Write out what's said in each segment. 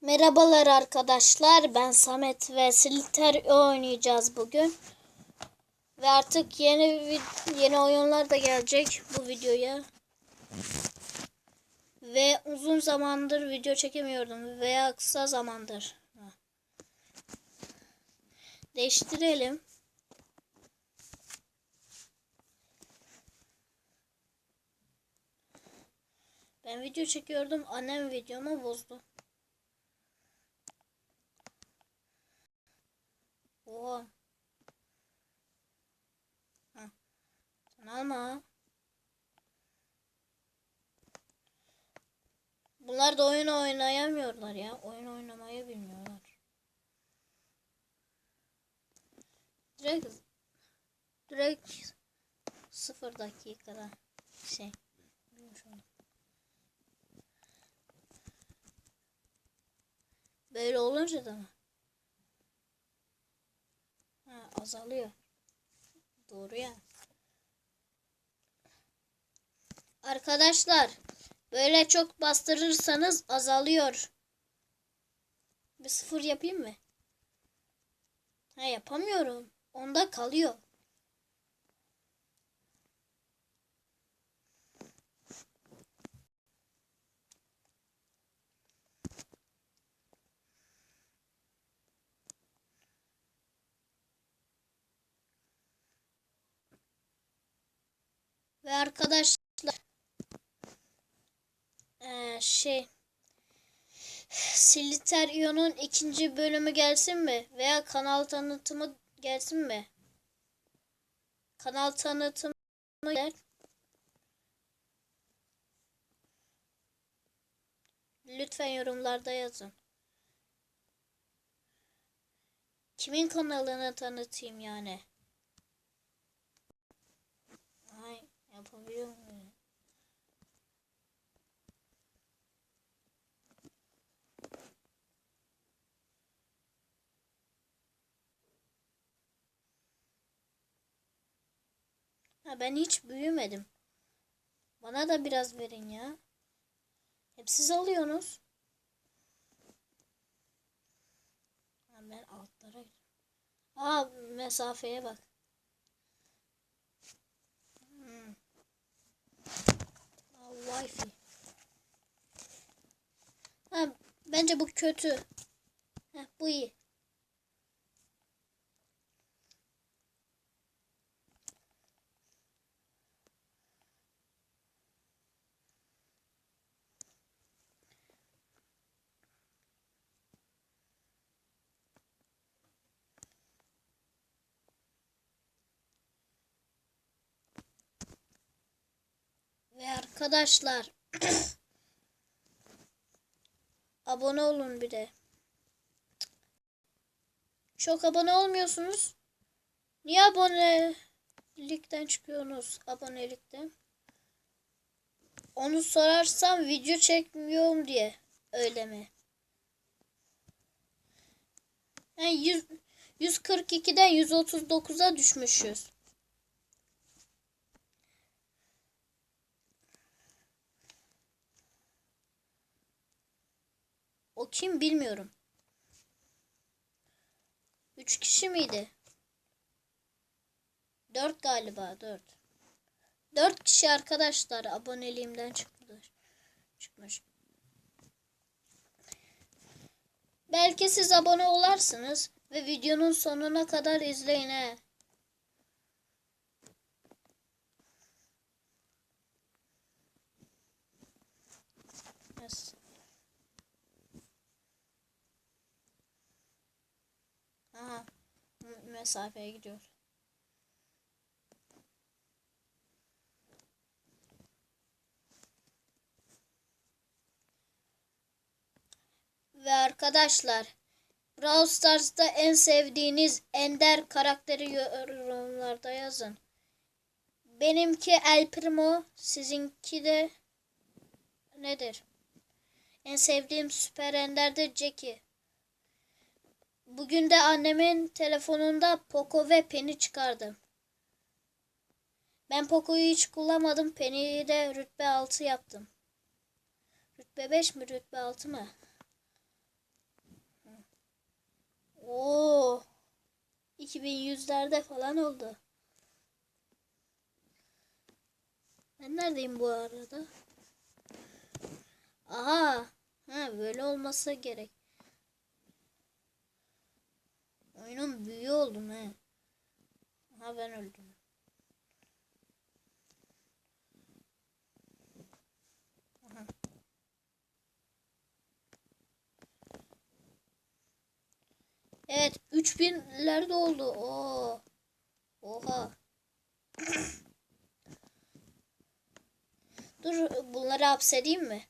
Merhabalar arkadaşlar. Ben Samet ve Sliter oynayacağız bugün. Ve artık yeni yeni oyunlar da gelecek bu videoya. Ve uzun zamandır video çekemiyordum veya kısa zamandır. Değiştirelim. Ben video çekiyordum. Annem videomu bozdu. Oha. Ha. Sen alma. Bunlar da oyun oynayamıyorlar ya. Oyun oynamayı bilmiyorlar. Direkt direkt sıfır dakikada şey. Böyle olunca da mı? Ha, azalıyor. Doğru ya. Arkadaşlar böyle çok bastırırsanız azalıyor. Bir sıfır yapayım mı? Ha yapamıyorum. Onda kalıyor. Ve arkadaşlar eee, şey Siliterio'nun ikinci bölümü gelsin mi? Veya kanal tanıtımı gelsin mi? Kanal tanıtımı gel. Lütfen yorumlarda yazın. Kimin kanalını tanıtayım yani? Ay yapabiliyor muyum? Ha ben hiç büyümedim. Bana da biraz verin ya. Hep siz alıyorsunuz. Ben altlara gidiyorum. Aa mesafeye bak. Hmm. Aa, Wi-Fi. Ha, bence bu kötü. Heh, bu iyi. Ve arkadaşlar abone olun bir de. Çok abone olmuyorsunuz. Niye abonelikten çıkıyorsunuz abonelikten? Onu sorarsam video çekmiyorum diye. Öyle mi? Yani 100, 142'den 139'a düşmüşüz. O kim bilmiyorum. Üç kişi miydi? Dört galiba dört. Dört kişi arkadaşlar aboneliğimden çıkmış. Çıkmış. Belki siz abone olarsınız ve videonun sonuna kadar izleyin he. Yes. Aha. Mesafeye gidiyor. Ve arkadaşlar Brawl Stars'ta en sevdiğiniz ender karakteri yorumlarda yazın. Benimki El Primo, sizinki de nedir? En sevdiğim süper ender de Jackie. Bugün de annemin telefonunda Poco ve Penny çıkardım. Ben Poco'yu hiç kullanmadım. Penny'yi de rütbe 6 yaptım. Rütbe 5 mi rütbe 6 mı? Oo. 2100'lerde falan oldu. Ben neredeyim bu arada? Aha. Ha böyle olması gerek. Oyunun büyüğü oldum he. Aha ben öldüm. Aha. Evet 3000'lerde oldu. Oo. Oha. Dur bunları hapsedeyim mi?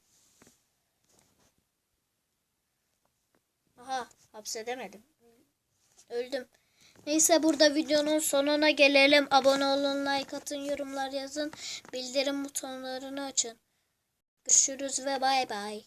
Aha hapsedemedim. Öldüm. Neyse burada videonun sonuna gelelim. Abone olun, like atın, yorumlar yazın. Bildirim butonlarını açın. Görüşürüz ve bay bay.